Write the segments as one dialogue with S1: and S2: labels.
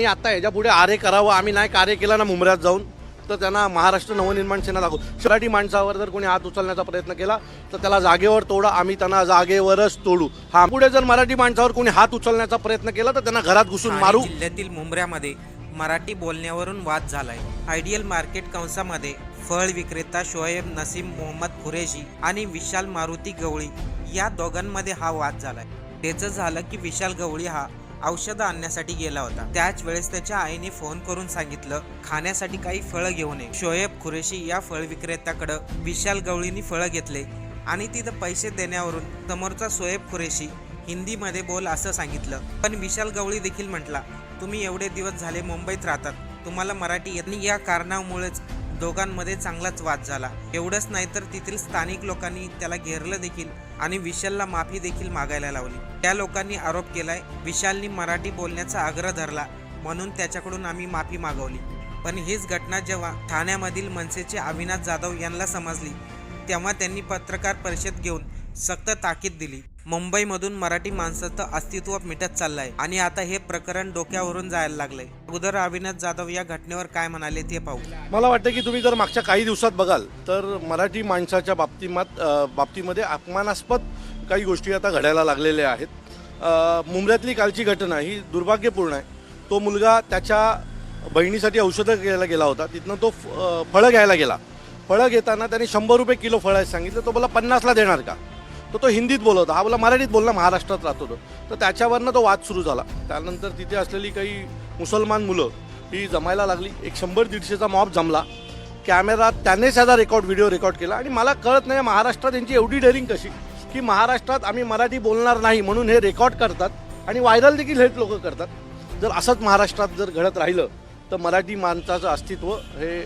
S1: आणि आता ह्याच्या पुढे आरे करावं आम्ही नाही कार्य केलं ना मुंबऱ्यात जाऊन तर त्यांना महाराष्ट्र नवनिर्माण सेना दाखवू. मराठी माणसावर जर कोणी हात उचलण्याचा प्रयत्न केला तर त्याला जागेवर तोडा आम्ही त्यांना जागेवरच तोडू. हा पुढे जर मराठी माणसावर कोणी हात उचलण्याचा प्रयत्न केला तर त्यांना घरात घुसून मारू.
S2: जिल्ह्यातील मुंबऱ्यामध्ये मराठी बोलण्यावरून वाद झालाय. आयडियल मार्केट कंसामध्ये फळ विक्रेता शोएब नसीम मोहम्मद कुरेशी आणि विशाल मारुती गवळी या दोघांमध्ये हा वाद झालाय. त्याचं झालं की विशाल गवळी हा औषधं आणण्यासाठी गेला होता. त्याच वेळेस त्याच्या आईने फोन करून सांगितलं खाण्यासाठी काही फळं घेऊन ये शोएब कुरेशी या फळ विक्रेत्याकडं विशाल गवळीनी फळं घेतले आणि तिथं पैसे देण्यावरून समोरचा सोएब कुरेशी हिंदीमध्ये बोल असं सांगितलं. पण विशाल गवळी देखील म्हटला तुम्ही एवढे दिवस झाले मुंबईत राहतात. तुम्हाला मराठी येत नाही. या कारणामुळेच दोघांमध्ये चांगलाच वाद झाला. एवढंच नाही तर तेथील स्थानिक लोकांनी त्याला घेरलं देखील. आणि विशालला माफी देखील मागायला लावली. त्या लोकांनी आरोप केलाय विशालनी मराठी बोलण्याचा आग्रह धरला म्हणून त्याच्याकडून आम्ही माफी मागवली. पण हीच घटना जेव्हा ठाण्यामधील मनसेचे अविनाश जाधव यांना समजली तेव्हा त्यांनी पत्रकार परिषद घेऊन सक्त ताकीद दिली. मुंबईमधून मराठी माणसाचं अस्तित्व मिटत चाललंय. आणि आता हे प्रकरण डोक्यावरून जायला लागलंय. अगोदर अविनाश जाधव या घटनेवर काय म्हणाले ते पाहू.
S1: मला वाटतं की तुम्ही जर मागच्या काही दिवसात बघाल तर मराठी माणसाच्या बाबतीमात बाबतीमध्ये अपमानास्पद काही गोष्टी आता घडायला लागलेल्या आहेत. मुंबईतली मुंबऱ्यातली कालची घटना ही दुर्भाग्यपूर्ण आहे. तो मुलगा त्याच्या बहिणीसाठी औषधं घ्यायला गेला होता. तिथनं तो फ- फळं घ्यायला गेला. फळं घेताना त्यांनी शंभर रुपये किलो फळं सांगितलं. तो मला पन्नासला देणार का? तर तो हिंदीत बोलत होता हा बोला मराठीत बोलला महाराष्ट्रात राहतो तो. तर त्याच्यावरनं तो वाद सुरू झाला. त्यानंतर तिथे असलेली काही मुसलमान मुलं ही जमायला लागली. एक शंभर दीडशेचा मॉब जमला. कॅमेरा त्यानेच ह्याचा रेकॉर्ड व्हिडिओ रेकॉर्ड केला. आणि मला कळत नाही महाराष्ट्रात यांची एवढी डेअरिंग कशी? की महाराष्ट्रात आम्ही मराठी बोलणार नाही म्हणून हे रेकॉर्ड करतात आणि व्हायरल देखील हेच लोक करतात. जर असंच महाराष्ट्रात जर घडत राहिलं तर मराठी माणसाचं अस्तित्व हे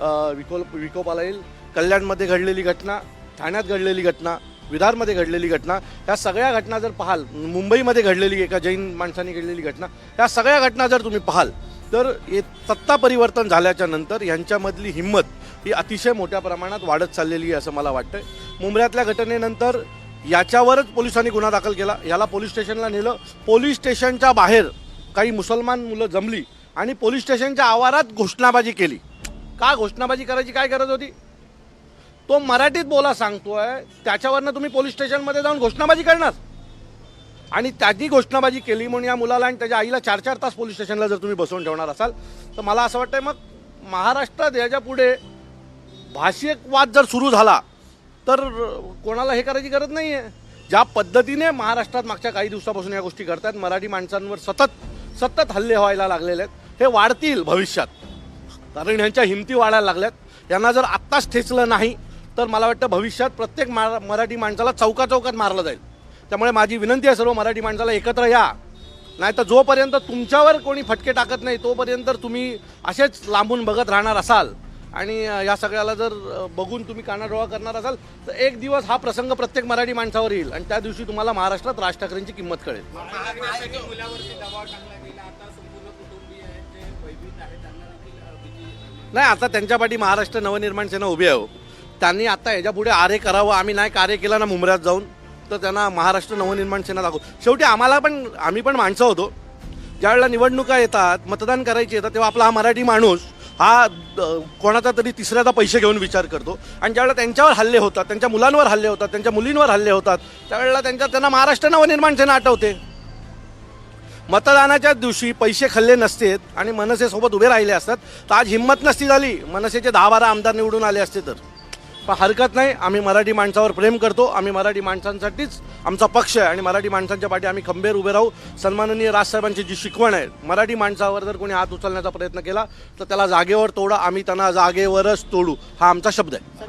S1: विकोप विकोल विकोपाला येईल. कल्याणमध्ये घडलेली घटना ठाण्यात घडलेली घटना विधारमध्ये घडलेली घटना ह्या सगळ्या घटना जर पाहाल मुंबईमध्ये घडलेली एका जैन माणसाने घडलेली घटना ह्या सगळ्या घटना जर तुम्ही पाहाल तर हे सत्ता परिवर्तन झाल्याच्यानंतर यांच्यामधली हिंमत ही अतिशय मोठ्या प्रमाणात वाढत चाललेली आहे असं मला वाटतं मुंबऱ्यातल्या घटनेनंतर याच्यावरच पोलिसांनी गुन्हा दाखल केला. याला पोलीस स्टेशनला नेलं. पोलीस स्टेशनच्या बाहेर काही मुसलमान मुलं जमली आणि पोलीस स्टेशनच्या आवारात घोषणाबाजी केली. का घोषणाबाजी करायची काय गरज होती? तो मराठीत बोला सांगतोय त्याच्यावरनं तुम्ही पोलीस स्टेशनमध्ये जाऊन घोषणाबाजी करणार. आणि त्याची घोषणाबाजी केली म्हणून या मुलाला आणि त्याच्या आईला चार चार तास पोलीस स्टेशनला जर तुम्ही बसवून ठेवणार असाल तर मला असं वाटतंय मग महाराष्ट्रात याच्यापुढे भाषिक वाद जर सुरू झाला तर कोणाला हे करायची गरज नाही आहे ज्या पद्धतीने महाराष्ट्रात मागच्या काही दिवसापासून या गोष्टी करतात मराठी माणसांवर सतत सतत हल्ले व्हायला लागलेले आहेत. हे वाढतील भविष्यात. कारण ह्यांच्या हिमती वाढायला लागल्यात. यांना जर आत्ताच ठेचलं नाही तर मला वाटतं भविष्यात प्रत्येक मा मराठी माणसाला चौका चौकात मारलं जाईल. त्यामुळे माझी विनंती आहे सर्व मराठी माणसाला एकत्र या. नाही तर जोपर्यंत तुमच्यावर कोणी फटके टाकत नाही तोपर्यंत तुम्ही असेच लांबून बघत राहणार असाल आणि या सगळ्याला जर बघून तुम्ही कानाडोळा करणार असाल तर एक दिवस हा प्रसंग प्रत्येक मराठी माणसावर येईल आणि त्या दिवशी तुम्हाला महाराष्ट्रात राज ठाकरेंची किंमत कळेल. नाही आता त्यांच्या पाठी महाराष्ट्र नवनिर्माण सेना उभी आहे हो. त्यांनी आता ह्याच्या पुढे आरे करावं आम्ही नाही कार्य केलं ना मुंबऱ्यात जाऊन? तर त्यांना महाराष्ट्र नवनिर्माण सेना दाखवू. शेवटी आम्हाला पण आम्ही पण माणसं होतो. ज्यावेळेला निवडणुका येतात मतदान करायची येतात तेव्हा आपला हा मराठी माणूस हा कोणाचा तरी तिसऱ्याचा पैसे घेऊन विचार करतो. आणि ज्यावेळेला त्यांच्यावर हल्ले होतात त्यांच्या मुलांवर हल्ले होतात त्यांच्या मुलींवर हल्ले होतात त्यावेळेला त्यांच्या त्यांना महाराष्ट्र नवनिर्माण सेना आठवते. मतदानाच्या दिवशी पैसे खाल्ले नसतेत आणि मनसे सोबत उभे राहिले असतात तर आज हिंमत नसती झाली. मनसेचे दहा बारा आमदार निवडून आले असते तर. पण हरकत नाही आम्ही मराठी माणसावर प्रेम करतो आम्ही मराठी माणसांसाठीच आमचा पक्ष आहे आणि मराठी माणसांच्या पाठी आम्ही खंबेर उभे राहू. सन्माननीय राजसाहेबांची जी शिकवण आहे मराठी माणसावर जर कोणी हात उचलण्याचा प्रयत्न केला तर त्याला जागेवर तोडा आम्ही त्यांना जागेवरच तोडू हा आमचा शब्द आहे.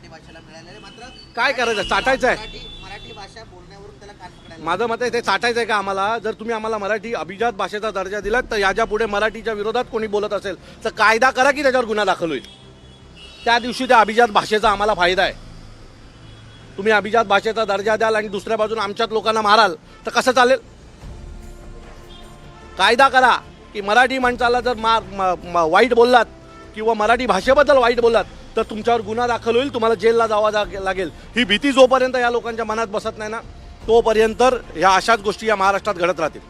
S3: मराठी भाषेला मिळालेला मात्र
S1: काय करायचं? चाटायचं आहे?
S3: मराठी मराठी भाषा बोलण्यावरून त्याला कान पकडायला
S1: माझं मत आहे ते चाटायचं आहे का आम्हाला? जर तुम्ही आम्हाला मराठी अभिजात भाषेचा दर्जा दिलात तर याच्यापुढे मराठीच्या विरोधात कोणी बोलत असेल तर कायदा करा की त्याच्यावर गुन्हा दाखल होईल. त्या दिवशी त्या अभिजात भाषेचा आम्हाला फायदा आहे. तुम्ही अभिजात भाषेचा दर्जा द्याल आणि दुसऱ्या बाजूने आमच्याच लोकांना माराल तर कसं चालेल? कायदा करा की मराठी माणसाला जर म- वाईट बोललात किंवा मराठी भाषेबद्दल वाईट बोललात तर तुमच्यावर गुन्हा दाखल होईल तुम्हाला जेलला जावा जा लागेल. ही भीती जोपर्यंत या लोकांच्या मनात बसत नाही ना तोपर्यंत ह्या अशाच गोष्टी या महाराष्ट्रात घडत राहतील.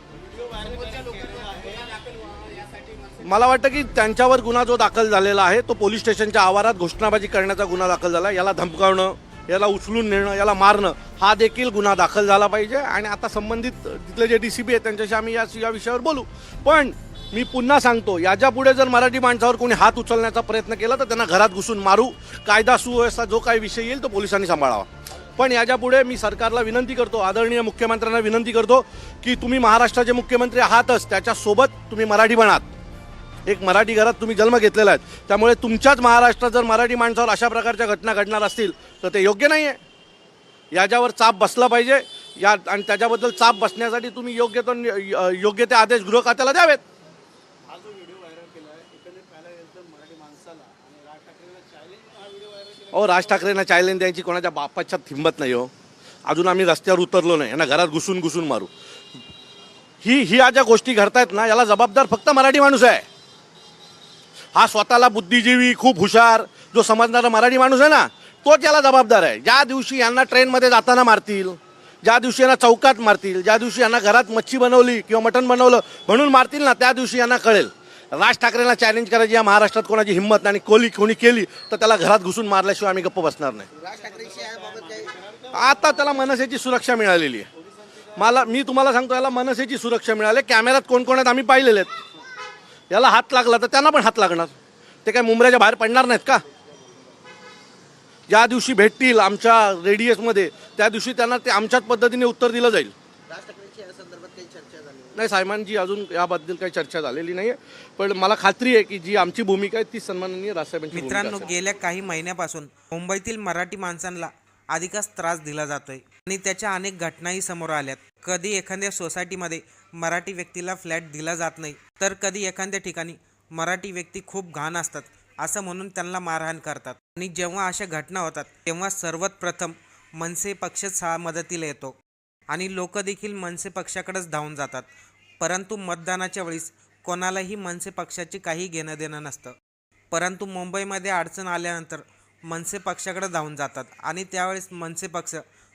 S1: मला वाटतं की त्यांच्यावर गुन्हा जो दाखल झालेला आहे तो पोलीस स्टेशनच्या आवारात घोषणाबाजी करण्याचा गुन्हा दाखल झाला. याला धमकावणं याला उचलून नेणं याला मारणं हा देखील गुन्हा दाखल झाला पाहिजे. आणि आता संबंधित तिथले जे डी सी बी आहेत त्यांच्याशी आम्ही या या विषयावर बोलू. पण मी पुन्हा सांगतो याच्यापुढे जर मराठी माणसावर कोणी हात उचलण्याचा प्रयत्न केला तर त्यांना घरात घुसून मारू. कायदा सुव्यवस्था जो काही विषय येईल तो पोलिसांनी सांभाळावा. पण याच्यापुढे मी सरकारला विनंती करतो आदरणीय मुख्यमंत्र्यांना विनंती करतो की तुम्ही महाराष्ट्राचे मुख्यमंत्री आहातच त्याच्यासोबत तुम्ही मराठी बनात. एक मराठी घरात तुम्ही जन्म घेतलेला आहे त्यामुळे तुमच्याच महाराष्ट्रात जर मराठी माणसावर अशा प्रकारच्या घटना घडणार असतील तर ते योग्य नाही आहे याच्यावर चाप बसला पाहिजे या आणि त्याच्याबद्दल चाप बसण्यासाठी तुम्ही योग्य तो योग्य ते आदेश गृह खात्याला द्यावेत
S4: हा जो व्हिडिओ व्हायरल केला आहे एकंदरीत पाहायला गेलं तर मराठी माणसाला आणि राज ठाकरेला चॅलेंज हा व्हिडिओ व्हायरल केला
S1: अहो राज ठाकरेंना चॅलेंज द्यायची कोणाच्या बापाच्या थिंबत नाही हो. अजून आम्ही रस्त्यावर उतरलो नाही यांना घरात घुसून घुसून मारू. ही ही ज्या गोष्टी घडतायत ना याला जबाबदार फक्त मराठी माणूस आहे. हा स्वतःला बुद्धिजीवी खूप हुशार जो समजणारा मराठी माणूस आहे ना तोच याला जबाबदार आहे. ज्या दिवशी यांना ट्रेनमध्ये जाताना मारतील ज्या दिवशी यांना चौकात मारतील ज्या दिवशी यांना घरात मच्छी बनवली किंवा मटण बनवलं म्हणून मारतील ना त्या दिवशी यांना कळेल. राज ठाकरेंना चॅलेंज करायची या महाराष्ट्रात कोणाची हिंमत नाही आणि कोली कोणी केली तर त्याला घरात घुसून मारल्याशिवाय आम्ही गप्प बसणार नाही. आता त्याला मनसेची सुरक्षा मिळालेली आहे. मला मी तुम्हाला सांगतो याला मनसेची सुरक्षा मिळाली. कॅमेऱ्यात कोण कोण आहेत? आम्ही पाहिलेले आहेत. याला हात लागला तर त्यांना पण हात लागणार. ते काय मुंबऱ्याच्या बाहेर पडणार नाहीत का? ज्या दिवशी भेटतील आमच्या रेडियसमध्ये त्या दिवशी त्यांना ते आमच्याच पद्धतीने उत्तर दिलं जाईल.
S3: राज या संदर्भात काही चर्चा झाली
S1: नाही. साहेबांची अजून याबद्दल काही चर्चा झालेली नाही आहे पण मला खात्री आहे की जी आमची भूमिका आहे ती सन्माननीय राजसाहेबांची भूमिका
S2: मित्रांनो
S1: असेल.
S2: गेल्या काही महिन्यापासून मुंबईतील मराठी माणसांना अधिकच त्रास दिला जातोय आणि त्याच्या अनेक घटनाही समोर आल्यात. कधी एखाद्या सोसायटीमध्ये मराठी व्यक्तीला फ्लॅट दिला जात नाही तर कधी एखाद्या ठिकाणी मराठी व्यक्ती खूप घाण असतात असं म्हणून त्यांना मारहाण करतात. आणि जेव्हा अशा घटना होतात तेव्हा सर्वात प्रथम मनसे पक्षच हा मदतीला येतो. आणि लोक देखील मनसे पक्षाकडेच धावून जातात. परंतु मतदानाच्या वेळेस कोणालाही मनसे पक्षाची काही घेणं देणं नसतं. परंतु मुंबईमध्ये अडचण आल्यानंतर मनसे पक्षाकडे धावून जातात आणि त्यावेळेस मनसे पक्ष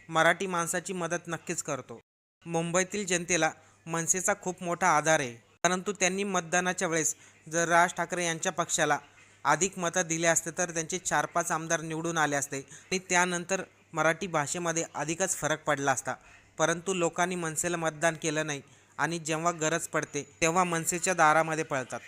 S2: मराठी माणसाची मदत नक्कीच करतो. मुंबईतील जनतेला मनसेचा खूप मोठा आधार आहे. परंतु त्यांनी मतदानाच्या वेळेस जर राज ठाकरे यांच्या पक्षाला अधिक मतं दिले असते तर त्यांचे चार पाच आमदार निवडून आले असते आणि त्यानंतर मराठी भाषेमध्ये अधिकच फरक पडला असता. परंतु लोकांनी मनसेला मतदान केलं नाही आणि जेव्हा गरज पडते तेव्हा मनसेच्या दारामध्ये पळतात.